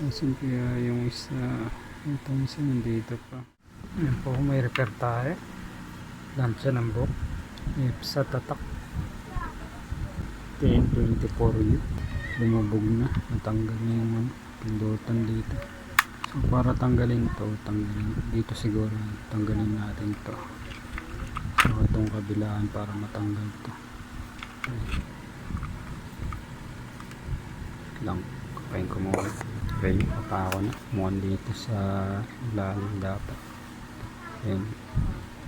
Asan kaya yung isa? Itong isa nandito pa. Ayan po, may repair tayo. Lansya ng book. sa tatak. 1024U. Lumubog na. Natanggal na yung ano, pindutan dito. So para tanggalin to, tanggalin dito siguro tanggalin natin to. So itong kabilaan para matanggal to. Lang, kapain ko muna. Okay, pa ako na. Mukhang dito sa ilalim dapat. Ayan.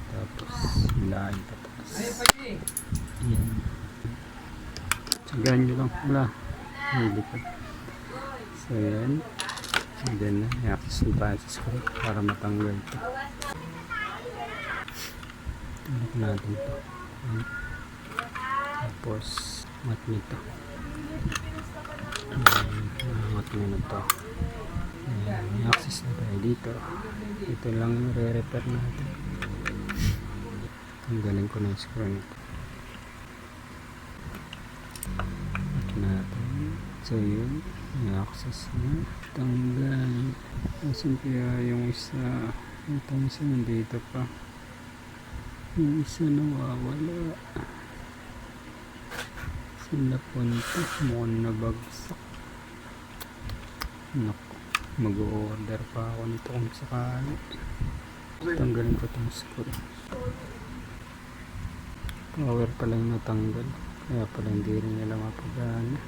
Tapos ilalim pataas. Ayan. Tsagaan nyo lang. Wala. Hindi pa. So ayan. And then, i-access nyo tayo sa screw para matanggal ito. Tulak natin ito. Tapos, mat nito. Mat nyo na ito. Ayan, i-access na tayo dito. Ito lang yung re-repair natin. Tanggalin ko na yung screw nito. Natin. So yun, i-access na. Tanggal. Asan kaya yung isa? Itong isa nandito pa. Yung isa nawawala. Napunta? Mukhang nabagsak. Naku. Mag-order pa ako nito kung sakali. Tanggalin ko itong screw. Power pala yung natanggal. Kaya pala hindi rin nila mapagana.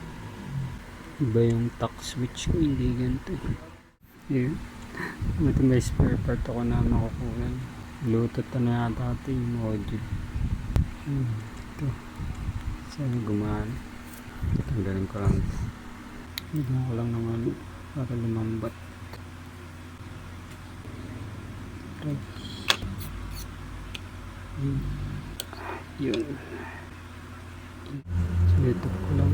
Iba yung tuck switch ko, hindi ganito. Yun. Ito may spare part ako na makukunan. Bluetooth na yata ito yung module. Hmm. Ito. Sana gumana. Tanggalin ko lang. Higyan ko lang naman para lumambat. Right. Yun. So, ito ko lang.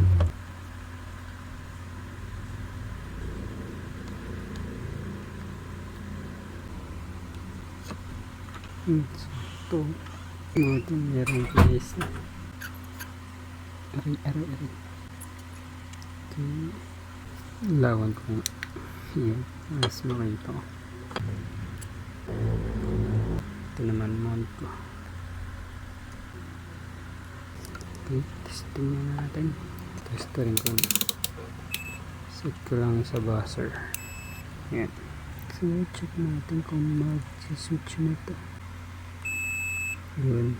Hmm, so, ito. Ito, merong place na. Aray, aray, aray. Okay. Lawan ko nga. Yan. Mas makita ko. Ito naman mount ko. Okay, testing na natin. Testing ko na. Set ko lang sa buzzer. Yan. So, check natin kung mag-switch na ito. Yun.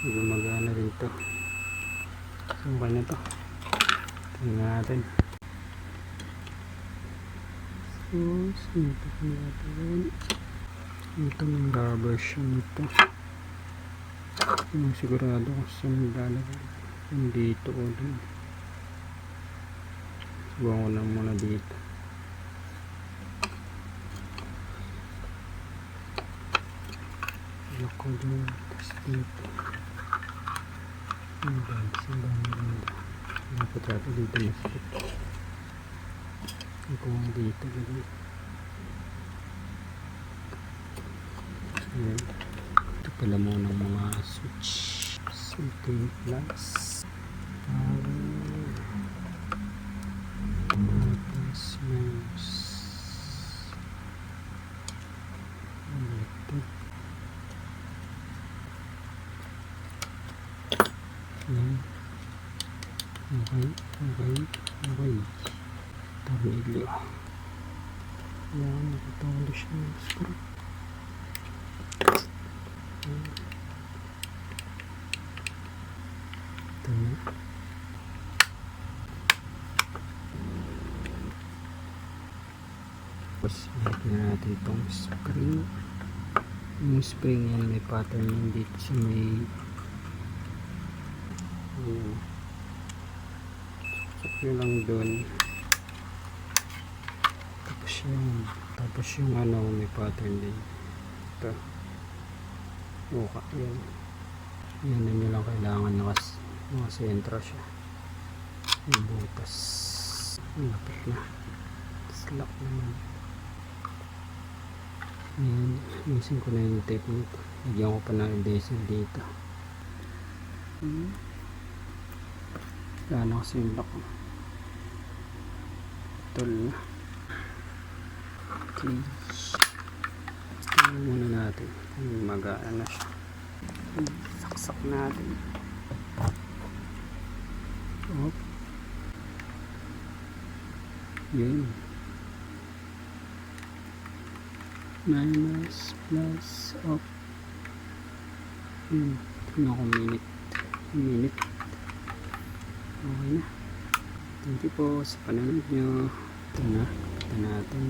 Gumagana rin ito. So, kanya to. Tingnan natin. So, sinito ko natin. Ito ng rubber version nito. Yung sigurado kung saan lalagay. Kung dito o dun. Subukan ko lang muna dito. Lock ko dun. Tapos dito. Ang bag. Sa banda. Dapat yata dito masakit. Kung dito. Ganun. Ayan. Ito pala muna ang mga switch. Something plus. Power. Plus minus. Electric. Ayan. Okay, okay, okay. Tornilyo. Ayan, nakatawalo siya ng screw. Ito na. Tapos, ilagyan na natin itong spring. Yung spring yan, may pattern yan dito sa may Ayan. Sakyo lang doon. Tapos yung, tapos yung ano, may pattern din. Ito. Buka, yan. Yan na nyo lang kailangan nakas, nakasentro siya. Yung butas. Lapit na. Slack naman. Yan. Ayusin ko na yung tape nito. Lagyan ko pa ng diesel dito. Hmm. Yung lock. putol na. Okay. Tingnan muna natin kung magaan na siya. Saksak natin. Oh. Yun. Minus, plus, up. Hmm. Tingnan ko minute. Minute. Okay na. Thank you po sa panonood nyo. Ito na. Ito natin.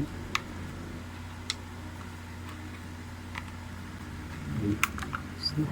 Ayun. So,